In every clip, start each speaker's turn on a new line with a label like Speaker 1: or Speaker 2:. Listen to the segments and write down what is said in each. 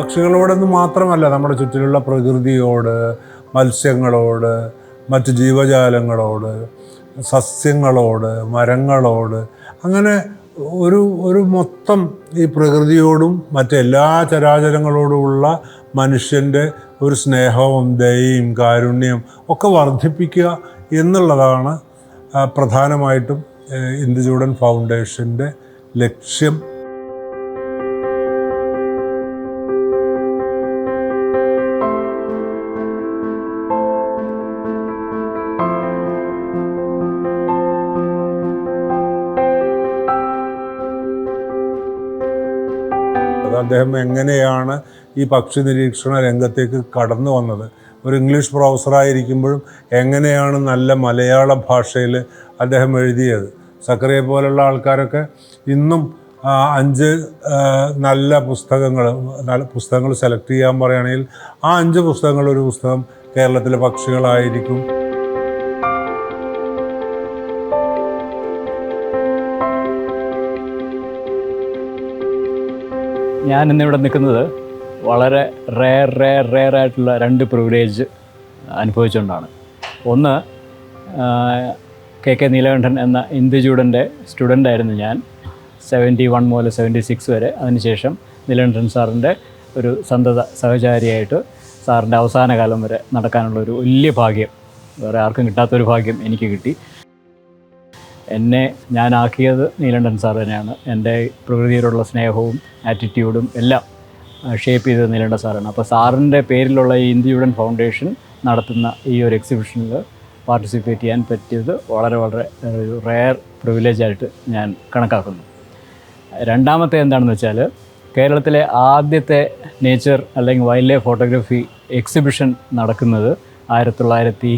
Speaker 1: പക്ഷികളോടൊന്നും മാത്രമല്ല നമ്മുടെ ചുറ്റിലുള്ള പ്രകൃതിയോട് മത്സ്യങ്ങളോട് മറ്റ് ജീവജാലങ്ങളോട് സസ്യങ്ങളോട് മരങ്ങളോട് അങ്ങനെ ഒരു ഒരു മൊത്തം ഈ പ്രകൃതിയോടും മറ്റെല്ലാ ചരാചരങ്ങളോടുമുള്ള മനുഷ്യന്റെ ഒരു സ്നേഹവും ദയയും കാരുണ്യം ഒക്കെ വർദ്ധിപ്പിക്കുക എന്നുള്ളതാണ് പ്രധാനമായിട്ടും ഇന്ദുചൂടൻ ഫൗണ്ടേഷന്റെ ലക്ഷ്യം. അദ്ദേഹം എങ്ങനെയാണ് ഈ പക്ഷി നിരീക്ഷണ രംഗത്തേക്ക് കടന്നു വന്നത്? ഒരു ഇംഗ്ലീഷ് പ്രൊഫസറായിരിക്കുമ്പോഴും എങ്ങനെയാണ് നല്ല മലയാള ഭാഷയിൽ അദ്ദേഹം എഴുതിയത്? സക്കറിയെ പോലുള്ള ആൾക്കാരൊക്കെ ഇന്നും അഞ്ച് നല്ല പുസ്തകങ്ങൾ നല്ല പുസ്തകങ്ങൾ സെലക്ട് ചെയ്യാൻ പറയുകയാണെങ്കിൽ ആ അഞ്ച് പുസ്തകങ്ങൾ ഒരു പുസ്തകം കേരളത്തിലെ പക്ഷികളായിരിക്കും.
Speaker 2: ഞാൻ ഇന്നിവിടെ നിൽക്കുന്നത് വളരെ റേർ റേർ റേർ ആയിട്ടുള്ള രണ്ട് പ്രിവിലേജ് അനുഭവിച്ചുകൊണ്ടാണ്. ഒന്ന് കെ കെ നീലകണ്ഠൻ എന്ന സ്റ്റുഡന്റ് ആയിരുന്നു ഞാൻ സെവന്റി വൺ മുതൽ സെവന്റി സിക്സ് വരെ. അതിനുശേഷം നീലകണ്ഠൻ സാറിന്റെ ഒരു സന്തത സഹചാരിയായിട്ട് സാറിന്റെ അവസാന കാലം വരെ നടക്കാനുള്ള ഒരു വലിയ ഭാഗ്യം വേറെ ആർക്കും കിട്ടാത്തൊരു ഭാഗ്യം എനിക്ക് കിട്ടി. എന്നെ ഞാനാക്കിയത് നീലണ്ടൻ സാർ തന്നെയാണ്. എന്റെ പ്രകൃതിയോടുള്ള സ്നേഹവും ആറ്റിറ്റ്യൂഡും എല്ലാം ഷേപ്പ് ചെയ്തത് നീലണ്ടൻ സാറാണ്. അപ്പോൾ സാറിന്റെ പേരിലുള്ള ഈ ഇന്ത്യയുടൻ ഫൗണ്ടേഷൻ നടത്തുന്ന ഈ ഒരു എക്സിബിഷനിൽ പാർട്ടിസിപ്പേറ്റ് ചെയ്യാൻ പറ്റിയത് വളരെ വളരെ ഒരു റെയർ പ്രിവിലേജായിട്ട് ഞാൻ കണക്കാക്കുന്നു. രണ്ടാമത്തെ എന്താണെന്ന് വെച്ചാൽ കേരളത്തിലെ ആദ്യത്തെ നേച്ചർ അല്ലെങ്കിൽ വൈൽഡ് ലൈഫ് ഫോട്ടോഗ്രാഫി എക്സിബിഷൻ നടക്കുന്നത് ആയിരത്തി തൊള്ളായിരത്തി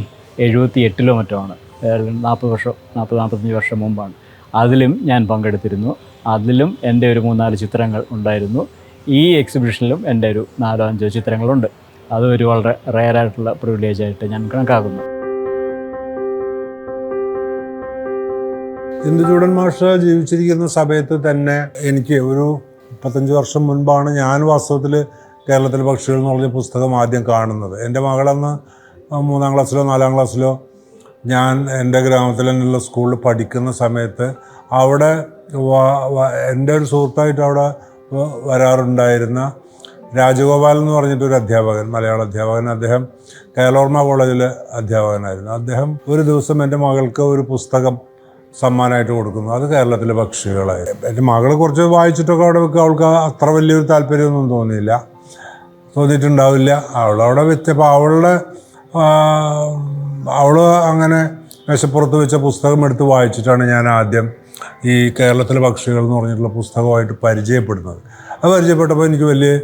Speaker 2: എഴുപത്തി എട്ടിലോ മറ്റോ ആണ്. നാൽപ്പത് വർഷം നാൽപ്പത് നാൽപ്പത്തഞ്ച് വർഷം മുമ്പാണ്. അതിലും ഞാൻ പങ്കെടുത്തിരുന്നു. അതിലും എന്റെ ഒരു മൂന്നാൽ ചിത്രങ്ങൾ ഉണ്ടായിരുന്നു. ഈ എക്സിബിഷനിലും എന്റെ ഒരു നാലോ അഞ്ചോ ചിത്രങ്ങളുണ്ട്. അത് ഒരു വളരെ റെയർ പ്രിവിലേജ് ആയിട്ട് ഞാൻ കണക്കാക്കുന്നു.
Speaker 1: ഇന്ദുചൂടൻ മാഷ് ജീവിച്ചിരിക്കുന്ന സമയത്ത് തന്നെ എനിക്ക് ഒരു മുപ്പത്തഞ്ച് വർഷം മുൻപാണ് ഞാൻ വാസ്തവത്തിൽ കേരളത്തിലെ പക്ഷികൾ എന്ന് പറഞ്ഞ പുസ്തകം ആദ്യം കാണുന്നത്. എന്റെ മകളന്ന് മൂന്നാം ക്ലാസ്സിലോ നാലാം ക്ലാസ്സിലോ ഞാൻ എന്റെ ഗ്രാമത്തിൽ തന്നെയുള്ള സ്കൂളിൽ പഠിക്കുന്ന സമയത്ത് അവിടെ എന്റെ ഒരു സുഹൃത്തായിട്ട് അവിടെ വരാറുണ്ടായിരുന്ന രാജഗോപാൽ എന്ന് പറഞ്ഞിട്ടൊരു അധ്യാപകൻ മലയാള അധ്യാപകൻ. അദ്ദേഹം കേലോർമ കോളേജിലെ അധ്യാപകനായിരുന്നു. അദ്ദേഹം ഒരു ദിവസം എന്റെ മകൾക്ക് ഒരു പുസ്തകം സമ്മാനമായിട്ട് കൊടുക്കുന്നു. അത് കേരളത്തിലെ പക്ഷികളായിരുന്നു എന്റെ മകൾ കുറച്ച് വായിച്ചിട്ടൊക്കെ അവിടെ വെക്കുക അവൾക്ക് അത്ര വലിയൊരു താല്പര്യമൊന്നും തോന്നിയില്ല. തോന്നിയിട്ടുണ്ടാവില്ല. അവളവിടെ വെച്ചപ്പോൾ അവളുടെ ആ, അവൾ അങ്ങനെ മേശപ്പുറത്ത് വെച്ച പുസ്തകം എടുത്ത് വായിച്ചിട്ടാണ് ഞാൻ ആദ്യം ഈ കേരളത്തിലെ പക്ഷികൾ എന്ന് പറഞ്ഞിട്ടുള്ള പുസ്തകമായിട്ട് പരിചയപ്പെടുന്നത്. അത് പരിചയപ്പെട്ടപ്പോൾ എനിക്ക് വലിയ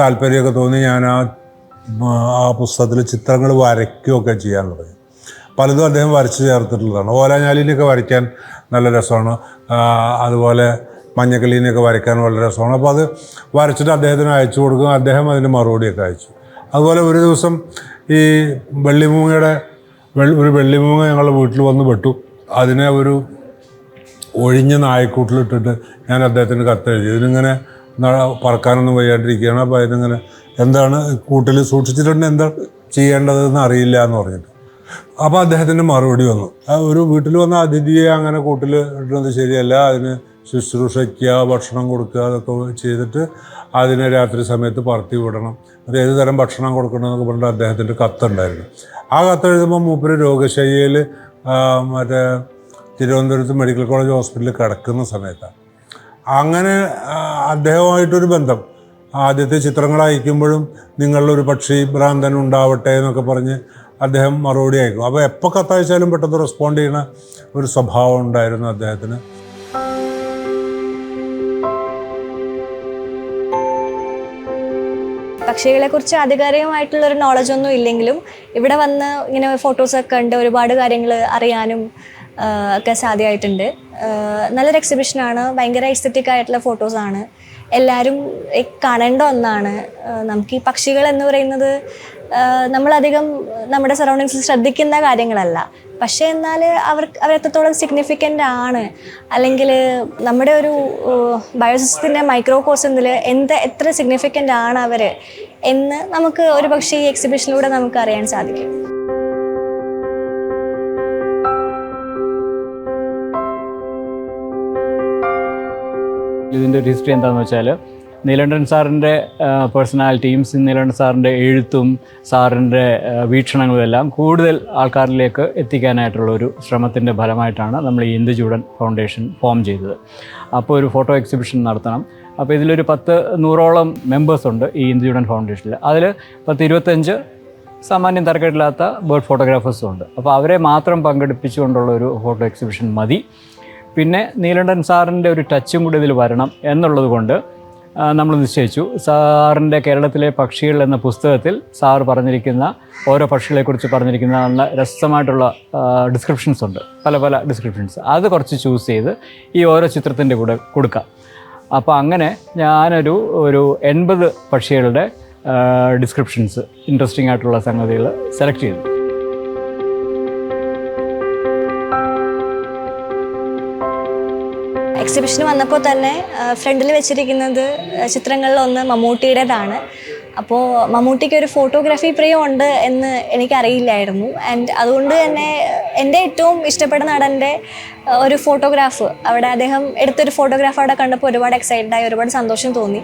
Speaker 1: താല്പര്യമൊക്കെ തോന്നി. ഞാൻ ആ ആ പുസ്തകത്തിൽ ചിത്രങ്ങൾ വരയ്ക്കുകയൊക്കെ ചെയ്യാൻ തുടങ്ങി. പലതും അദ്ദേഹം വരച്ച് ചേർത്തിട്ടുള്ളതാണ്. ഓലാഞ്ഞാലിനെയൊക്കെ വരയ്ക്കാൻ നല്ല രസമാണ്. അതുപോലെ മഞ്ഞക്കല്ലിനെയൊക്കെ വരയ്ക്കാൻ വളരെ രസമാണ്. അപ്പോൾ അത് വരച്ചിട്ട് അദ്ദേഹത്തിന് അയച്ചു കൊടുക്കും. അദ്ദേഹം അതിന് മറുപടിയൊക്കെ അയച്ചു. അതുപോലെ ഒരു ദിവസം ഈ വെള്ളിമൂങ്ങയുടെ ഒരു വെള്ളിമൂങ്ങ ഞങ്ങളുടെ വീട്ടിൽ വന്ന് പെട്ടു അതിനെ ഒരു ഒഴിഞ്ഞ നായക്കൂട്ടിലിട്ടിട്ട് ഞാൻ അദ്ദേഹത്തിന് കത്തെഴുതി. ഇതിനിങ്ങനെ പറക്കാനൊന്നും വയ്യാണ്ടിരിക്കുകയാണ്. അപ്പോൾ അതിനിങ്ങനെ എന്താണ് കൂട്ടിൽ സൂക്ഷിച്ചിട്ടുണ്ട് എന്താ ചെയ്യേണ്ടതെന്ന് അറിയില്ല എന്ന് പറഞ്ഞിട്ട്. അപ്പോൾ അദ്ദേഹത്തിന്റെ മറുപടി വന്നു. ഒരു വീട്ടിൽ വന്ന അതിഥിയെ അങ്ങനെ കൂട്ടിൽ ഇടുന്നത് ശരിയല്ല. അതിന് ശുശ്രൂഷിക്കുക ഭക്ഷണം കൊടുക്കുക അതൊക്കെ ചെയ്തിട്ട് അതിനെ രാത്രി സമയത്ത് പറത്തി വിടണം. അത് ഏത് തരം ഭക്ഷണം കൊടുക്കണമെന്നൊക്കെ പറഞ്ഞിട്ട് അദ്ദേഹത്തിന്റെ കത്തുണ്ടായിരുന്നു. ആ കത്ത് എഴുതുമ്പോൾ മൂപ്പര് രോഗശയ്യയിൽ മറ്റേ തിരുവനന്തപുരത്ത് മെഡിക്കൽ കോളേജ് ഹോസ്പിറ്റലിൽ കിടക്കുന്ന സമയത്താണ്. അങ്ങനെ അദ്ദേഹവുമായിട്ടൊരു ബന്ധം. ആദ്യത്തെ ചിത്രങ്ങൾ അയക്കുമ്പോഴും നിങ്ങളിലൊരു പക്ഷി ഭ്രാന്തൻ ഉണ്ടാവട്ടെ എന്നൊക്കെ പറഞ്ഞ് അദ്ദേഹം മറുപടി അയക്കും. അപ്പോൾ എപ്പോൾ കത്തയച്ചാലും പെട്ടെന്ന് റെസ്പോണ്ട് ചെയ്യുന്ന ഒരു സ്വഭാവം ഉണ്ടായിരുന്നു അദ്ദേഹത്തിന്.
Speaker 3: പക്ഷികളെക്കുറിച്ച് നോളജ് ഒന്നും ഇല്ലെങ്കിലും ഇവിടെ വന്ന് ഇങ്ങനെ ഫോട്ടോസൊക്കെ കണ്ട് ഒരുപാട് കാര്യങ്ങൾ അറിയാനും ഒക്കെ സാധ്യമായിട്ടുണ്ട്. നല്ലൊരു എക്സിബിഷനാണ് ഭയങ്കര എസ്തറ്റിക് ആയിട്ടുള്ള ഫോട്ടോസാണ് എല്ലാവരും കാണേണ്ട ഒന്നാണ്. നമുക്ക് ഈ പക്ഷികൾ എന്ന് പറയുന്നത് നമ്മളധികം നമ്മുടെ സറൗണ്ടിങ്സിൽ ശ്രദ്ധിക്കുന്ന കാര്യങ്ങളല്ല. പക്ഷേ എന്നാൽ അവർ അവരെത്രത്തോളം സിഗ്നിഫിക്കന്റ് ആണ് അല്ലെങ്കിൽ നമ്മുടെ ഒരു ബയോസിസ്റ്റത്തിന്റെ മൈക്രോ കോഴ്സിൽ എന്ത് എത്ര സിഗ്നിഫിക്കന്റ് ആണ് അവർ എന്ന് നമുക്ക് ഒരു പക്ഷേ ഈ എക്സിബിഷനിലൂടെ നമുക്ക് അറിയാൻ സാധിക്കും.
Speaker 2: ഇതിന്റെ ഒരു ഹിസ്റ്ററി എന്താണെന്ന് വെച്ചാൽ നീലകണ്ഠൻ സാറിന്റെ പേഴ്സണാലിറ്റിയും നീലകണ്ഠൻ സാറിന്റെ എഴുത്തും സാറിന്റെ വീക്ഷണങ്ങളും എല്ലാം കൂടുതൽ ആൾക്കാരിലേക്ക് എത്തിക്കാനായിട്ടുള്ള ഒരു ശ്രമത്തിന്റെ ഫലമായിട്ടാണ് നമ്മൾ ഈ ഇന്ദുചൂടൻ ഫൗണ്ടേഷൻ ഫോം ചെയ്തത്. അപ്പോൾ ഒരു ഫോട്ടോ എക്സിബിഷൻ നടത്തണം. അപ്പോൾ ഇതിലൊരു പത്ത് നൂറോളം മെമ്പേഴ്സ് ഉണ്ട് ഈ ഇന്ദുചൂടൻ ഫൗണ്ടേഷനിൽ. അതിൽ പത്ത് ഇരുപത്തഞ്ച് സാമാന്യം തരക്കേടില്ലാത്ത ബേർഡ് ഫോട്ടോഗ്രാഫേഴ്സും ഉണ്ട്. അപ്പോൾ അവരെ മാത്രം പങ്കെടുപ്പിച്ചുകൊണ്ടുള്ള ഒരു ഫോട്ടോ എക്സിബിഷൻ മതി. പിന്നെ നീലണ്ടൻ സാറിന്റെ ഒരു ടച്ചും കൂടി ഇതിൽ വരണം എന്നുള്ളത് കൊണ്ട് നമ്മൾ നിശ്ചയിച്ചു. സാറിന്റെ കേരളത്തിലെ പക്ഷികൾ എന്ന പുസ്തകത്തിൽ സാർ പറഞ്ഞിരിക്കുന്ന ഓരോ പക്ഷികളെക്കുറിച്ച് പറഞ്ഞിരിക്കുന്ന നല്ല രസമായിട്ടുള്ള ഡിസ്ക്രിപ്ഷൻസ് ഉണ്ട്. പല പല ഡിസ്ക്രിപ്ഷൻസ് അത് കുറച്ച് ചൂസ് ചെയ്ത് ഈ ഓരോ ചിത്രത്തിന്റെ കൂടെ കൊടുക്കാം. അപ്പോൾ അങ്ങനെ ഞാനൊരു ഒരു എൺപത് പക്ഷികളുടെ ഡിസ്ക്രിപ്ഷൻസ് ഇൻട്രസ്റ്റിംഗ് ആയിട്ടുള്ള സംഗതികൾ സെലക്ട് ചെയ്തു.
Speaker 3: എക്സിബിഷന് വന്നപ്പോൾ തന്നെ ഫ്രണ്ടിൽ വെച്ചിരിക്കുന്നത് ചിത്രങ്ങളിലൊന്ന് മമ്മൂട്ടിയുടേതാണ്. അപ്പോൾ മമ്മൂട്ടിക്ക് ഒരു ഫോട്ടോഗ്രാഫി പ്രിയം ഉണ്ട് എന്ന് എനിക്കറിയില്ലായിരുന്നു. ആൻഡ് അതുകൊണ്ട് തന്നെ എന്റെ ഏറ്റവും ഇഷ്ടപ്പെട്ട നടന്റെ ഒരു ഫോട്ടോഗ്രാഫ് അവിടെ അദ്ദേഹം എടുത്തൊരു ഫോട്ടോഗ്രാഫ് അവിടെ കണ്ടപ്പോൾ ഒരുപാട് എക്സൈറ്റഡ് ആയി ഒരുപാട് സന്തോഷം തോന്നി.